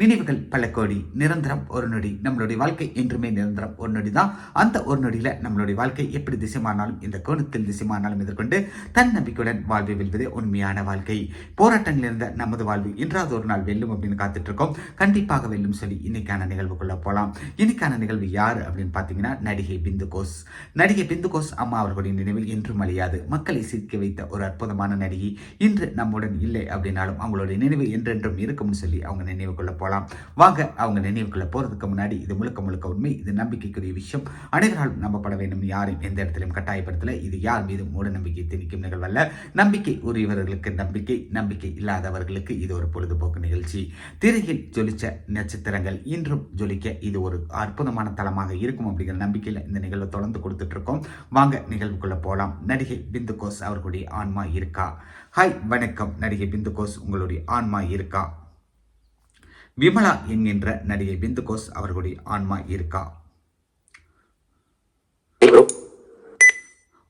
நினைவுகள் பல கோடி நிரந்தரம் ஒரு நொடி. நம்மளுடைய வாழ்க்கை என்றுமே நிரந்தரம் ஒரு நொடி தான் அந்த ஒரு நொடியில் நம்மளுடைய வாழ்க்கை எப்படி திசைமானாலும் இந்த கோணத்தில் திசைமானாலும் எதிர்கொண்டு தன்னம்பிக்கையுடன் வாழ்வை வெல்வதே உண்மையான வாழ்க்கை. போராட்டங்கள் இருந்த நமது வாழ்வு இன்றாவது ஒரு நாள் வெல்லும் அப்படின்னு காத்துட்டு இருக்கோம் கண்டிப்பாக வெல்லும் சொல்லி இன்னைக்கான நிகழ்வுக்குள்ளே போகலாம் இன்னைக்கான நிகழ்வு யார் அப்படின்னு பார்த்தீங்கன்னா நடிகை பிந்து கோஸ் நடிகை பிந்து கோஸ் அம்மா அவர்களுடைய நினைவில் என்றும் அழியாது. மக்களை சிரிக்க வைத்த ஒரு அற்புதமான நடிகை. இன்று நம்முடன் இல்லை அப்படின்னாலும் அவங்களுடைய நினைவு என்றென்றும் இருக்கும்னு சொல்லி அவங்க நினைவு கொள்ள போகலாம் போகலாம். வாங்க அவங்க நினைவுகளை போகிறதுக்கு முன்னாடி இது முழுக்க முழுக்க உண்மை இது நம்பிக்கைக்குரிய விஷயம். அனைவராலும் நம்பப்பட வேண்டும் யாரையும் எந்த இடத்திலும் கட்டாயப்படுத்தல. இது யார் மீது மூட நம்பிக்கை திணிக்கும் நிகழ்வல்ல. நம்பிக்கை உரியவர்களுக்கு நம்பிக்கை நம்பிக்கை இல்லாதவர்களுக்கு இது ஒரு பொழுதுபோக்கு நிகழ்ச்சி. திரையில் ஜொலிச்ச நட்சத்திரங்கள் இன்றும் ஜொலிக்க இது ஒரு அற்புதமான தளமாக இருக்கும் அப்படிங்கிற நம்பிக்கையில் இந்த நிகழ்வை தொடர்ந்து கொடுத்துட்டு இருக்கோம் வாங்க நிகழ்வுக்குள்ள போகலாம் நடிகை பிந்து கோஸ் அவர்களுடைய ஆன்மா இருக்கா? ஹாய் வணக்கம். நடிகை பிந்து கோஸ் உங்களுடைய ஆன்மா இருக்கா? விமலா என்கின்ற நடிகை பிந்து கோஸ் அவர்களுடைய ஆன்மா இருக்கா?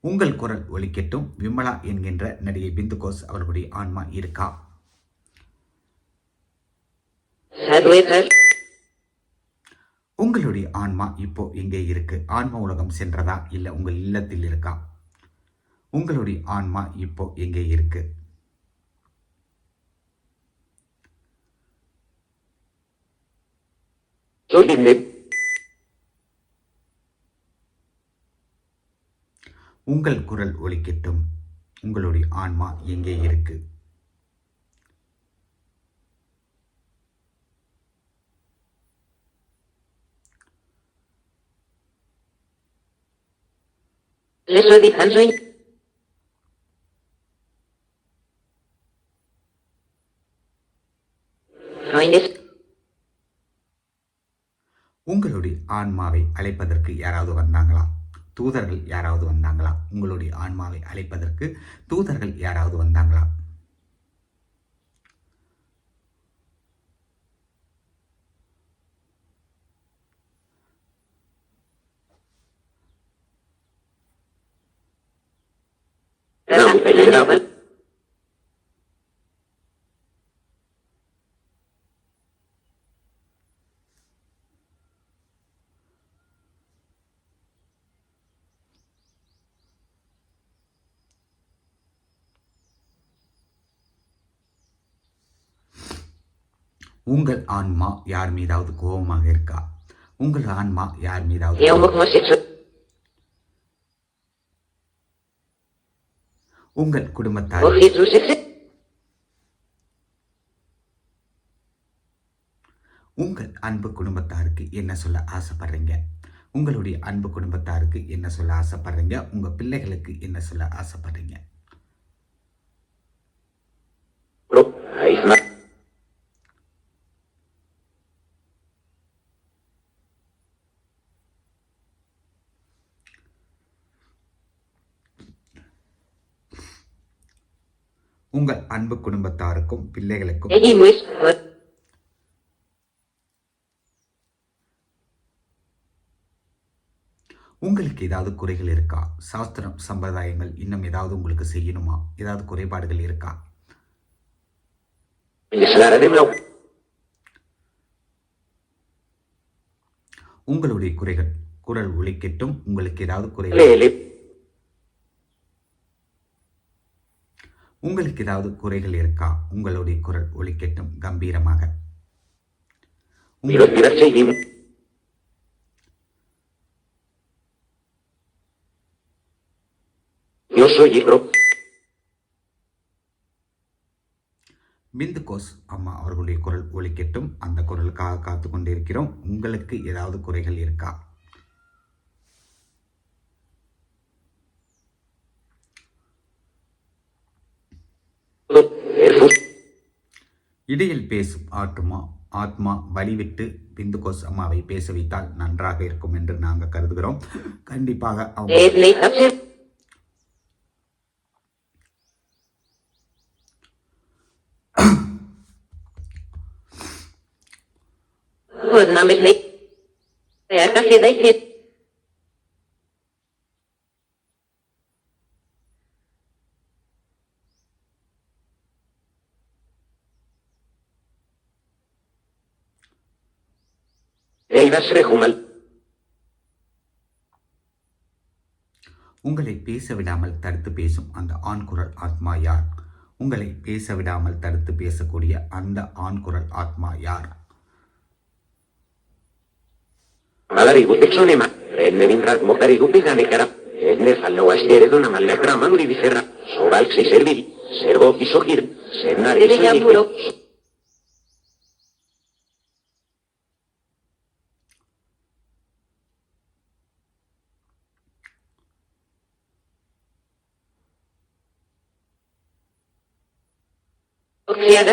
உங்கள் குரல் ஒலிக்கட்டும். விமலா என்கின்ற நடிகை பிந்து கோஸ் அவர்களுடைய ஆன்மா இருக்கா? உங்களுடைய ஆன்மா இப்போ எங்கே இருக்கு? ஆன்மா உலகம் சென்றதா இல்ல உங்கள் இல்லத்தில் இருக்கா? உங்களுடைய ஆன்மா இப்போ எங்கே இருக்கு? உங்கள் குரல் ஒலிக்கட்டும். உங்களுடைய ஆன்மா எங்கே இருக்கு? Leslie Henry. உங்களுடைய ஆன்மாவை அழைப்பதற்கு யாராவது வந்தாங்களா? தூதர்கள் யாராவது வந்தாங்களா? உங்களுடைய ஆன்மாவை அழைப்பதற்கு தூதர்கள் யாராவது வந்தாங்களா? உங்கள் ஆன்மா யார் மீதாவது கோபமாக இருக்கா உங்கள் ஆன்மா யார் மீதாவது. உங்கள் குடும்பத்தார். உங்கள் அன்பு குடும்பத்தாருக்கு என்ன சொல்ல ஆசைப்படுறீங்க உங்களுடைய அன்பு குடும்பத்தாருக்கு என்ன சொல்ல ஆசைப்படுறீங்க உங்க பிள்ளைகளுக்கு என்ன சொல்ல ஆசைப்படுறீங்க உங்கள் அன்பு குடும்பத்தாருக்கும் பிள்ளைகளுக்கும். உங்களுக்கு ஏதாவது குறைகள் இருக்கா? சாஸ்திரம் சம்பிரதாயங்கள் இன்னும் ஏதாவது உங்களுக்கு செய்யணுமா? ஏதாவது குறைபாடுகள் இருக்கா. உங்களுடைய குறைகள் குரல் ஒலிக்கட்டும். உங்களுக்கு ஏதாவது குறைகள் உங்களுக்கு ஏதாவது குறைகள் இருக்கா? உங்களுடைய குரல் ஒலிக்கட்டும் கம்பீரமாக. பிந்து கோஸ் அம்மா அவர்களுடைய குரல் ஒலிக்கட்டும். அந்த குரலுக்காக காத்து கொண்டிருக்கிறோம் உங்களுக்கு ஏதாவது குறைகள் இருக்கா? இடையில் பேசும் ஆற்றுமா ஆத்மா வழிவிட்டு பிந்துகோஸ் அம்மாவை பேச வைத்தால் நன்றாக இருக்கும் என்று நாங்கள் கருதுகிறோம். கண்டிப்பாக அவங்க ley Ey, Humal. உங்களை பேச விடாமல் தடுத்து பேசும் அந்த ஆண் குரல் ஆத்மா யார்? உங்களை பேச விடாமல் தடுத்து பேசக்கூடிய அந்த ஆண் குரல் ஆத்மா யார்? Malari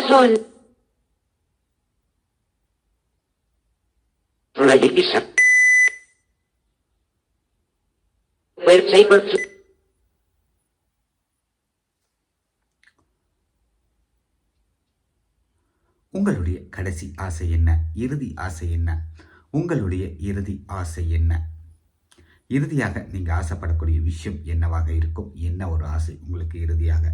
son. Una yikisa. Fuerza y fuerza. உங்களுடைய கடைசி ஆசை என்ன இறுதி ஆசை என்ன உங்களுடைய இறுதி ஆசை என்ன இறுதியாக நீங்க ஆசைப்படக்கூடிய விஷயம் என்னவாக இருக்கும் என்ன ஒரு ஆசை உங்களுக்கு இறுதியாக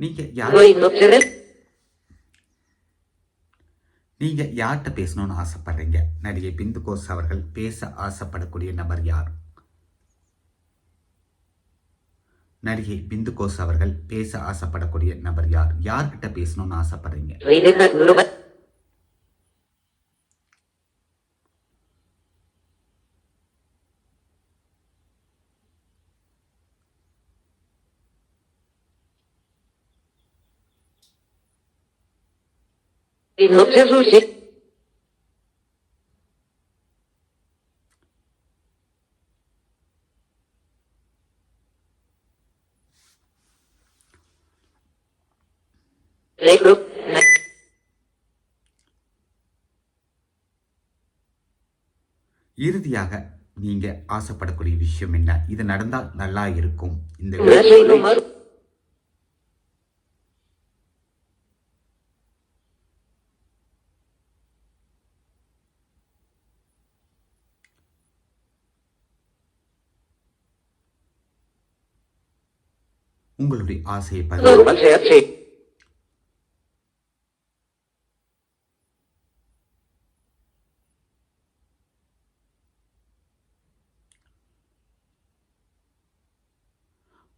நீங்க யார் observar. நீங்க யார்கிட்ட பேசணும்னு ஆசைப்படுறீங்க நடிகை பிந்து கோஸ் அவர்கள் பேச ஆசைப்படக்கூடிய நபர் யார் நடிகை பிந்து கோஸ் அவர்கள் பேச ஆசைப்படக்கூடிய நபர் யார்? யார்கிட்ட பேசணும்னு ஆசைப்படுறீங்க? Soy de இறுதியாக நீங்க ஆசைப்படக்கூடிய விஷயம் என்ன இது நடந்தால் நல்லா இருக்கும் இந்த. உங்களுடைய ஆசையை பதிவு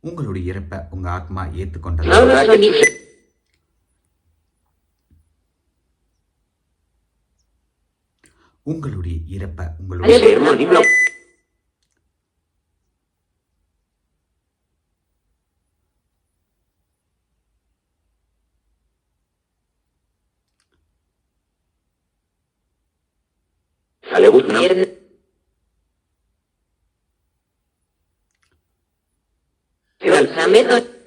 உங்களுடைய இறப்பை உங்க ஆத்மா soy உங்களுடைய இறப்பை உங்களுடைய metode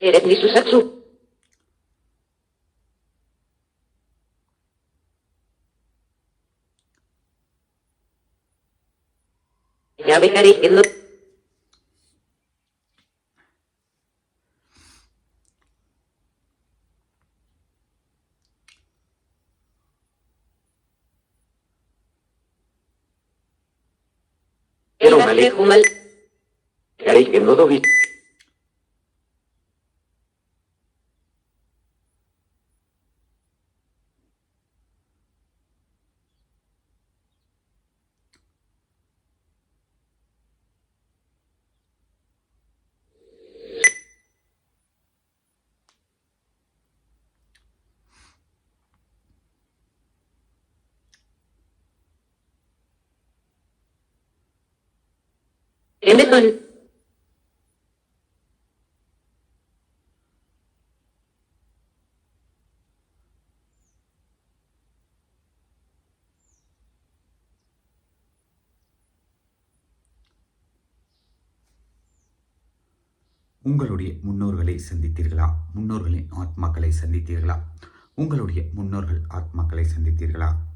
Eretni Susatsu. ന്യായീകരിക്കുന്നു Era un que no. உங்களுடைய முன்னோர்களை சந்தித்தீர்களா? முன்னோர்களின் ஆத்மாக்களை சந்தித்தீர்களா? உங்களுடைய முன்னோர்கள் ஆத்மாக்களை சந்தித்தீர்களா?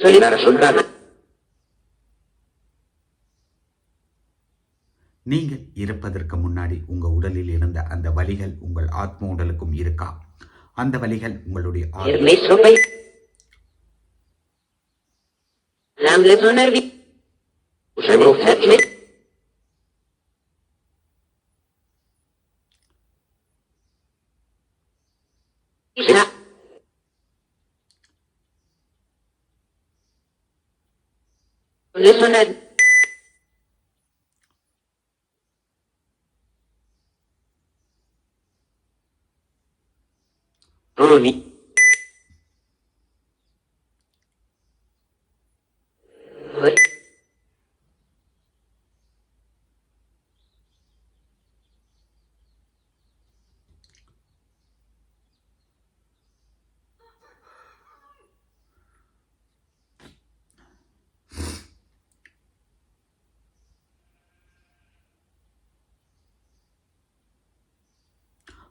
La soldada. நீங்கள் இறப்பதற்கு முன்னாடி உங்க உடலில் இருந்த அந்த வலிகள் உங்கள் ஆத்ம உடலுக்கும் இருக்கா? அந்த வலிகள் உங்களுடைய ஆத்ம Lemonade. Oh oui.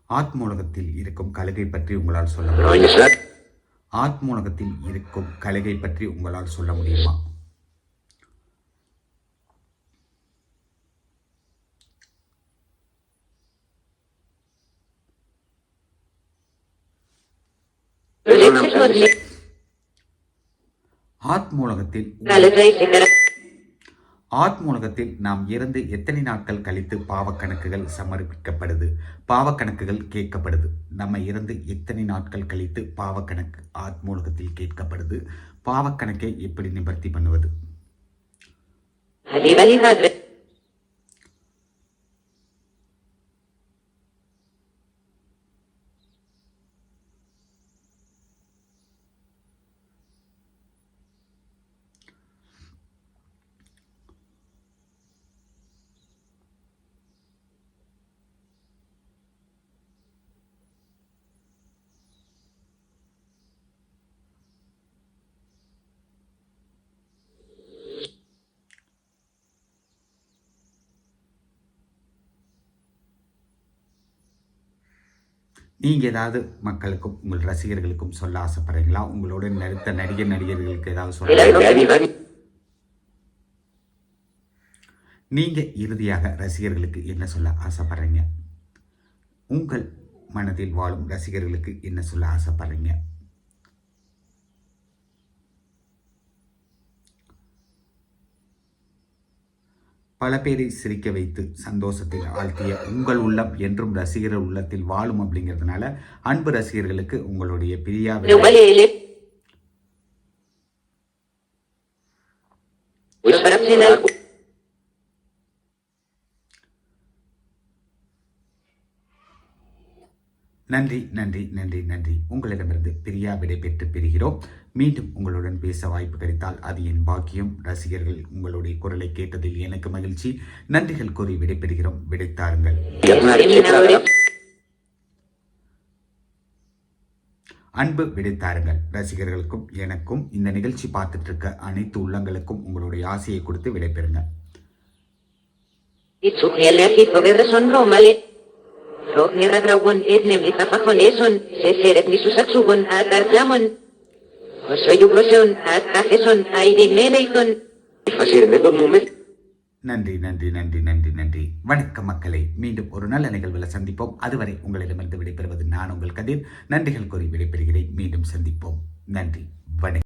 ஆத்ம உலகத்தில் இருக்கும் கழுகை பற்றி உங்களால் சொல்ல முடியுமா Roni Sat. ஆத்ம உலகத்தில் இருக்கும் கழுகை பற்றி உங்களால் சொல்ல முடியுமா? Perdonam ஆத்மூலகத்தில் நாம் இறந்து எத்தனை நாட்கள் கழித்து பாவக்கணக்குகள் சமர்ப்பிக்கப்படுது? பாவக்கணக்குகள் கேட்கப்படுது. நம்ம இறந்து எத்தனை நாட்கள் கழித்து பாவக்கணக்கு ஆத்மூலகத்தில் கேட்கப்படுது? பாவக்கணக்கை எப்படி நிவர்த்தி பண்ணுவது? Adivali Hadre. நீங்க ஏதாவது மக்களுக்கும் உங்கள் ரசிகர்களுக்கும் சொல்ல ஆசைப்படுறீங்களா உங்களோட நடித்த நடிகர் நடிகர்களுக்கு ஏதாவது சொல்ல Adivali. நீங்க இறுதியாக ரசிகர்களுக்கு என்ன சொல்ல ஆசைப்படுறீங்க உங்கள் மனதில் வாழும் ரசிகர்களுக்கு என்ன சொல்ல ஆசைப்படுறீங்க பல பேரை சிரிக்க வைத்து சந்தோஷத்தில் ஆழ்த்திய உங்கள் உள்ளம் என்றும் ரசிகர் உள்ளத்தில் வாழும் அப்படிங்கிறதுனால அன்பு ரசிகர்களுக்கு உங்களுடைய பிரியா விடை. நன்றி நன்றி நன்றி நன்றி. உங்களிடமிருந்து பிரியா விடை பெற்று பெறுகிறோம். மீண்டும் உங்களுடன் பேச வாய்ப்பு கிடைத்தால் அது என் பாக்கியம். ரசிகர்கள் உங்களுடைய குரலை கேட்டதில் எனக்கு மகிழ்ச்சி. நன்றிகள் கூறி விடைபெறுகிறோம் விடைத்தாருங்கள் அன்பு விடைத்தாருங்கள் ரசிகர்களுக்கும் எனக்கும் இந்த நிகழ்ச்சி பார்த்துட்டு இருக்க அனைத்து உள்ளங்களுக்கும் உங்களுடைய ஆசையை கொடுத்து விடைபெறுங்க Itsukielaki toverson romale. Rognira dragon etnem itapakoneson, seseret nisusaksubon at arjamon. Osoyugloson at kakeson நன்றி நன்றி நன்றி நன்றி நன்றி வணக்கம் மக்களை மீண்டும் ஒரு நல்ல நிகழ்வில் சந்திப்போம் அதுவரை உங்களிடமிருந்து விடைபெறுவது நான் உங்கள் கதிர் நன்றிகள் கூறி விடைபெறுகிறேன் மீண்டும் சந்திப்போம் நன்றி வணக்கம்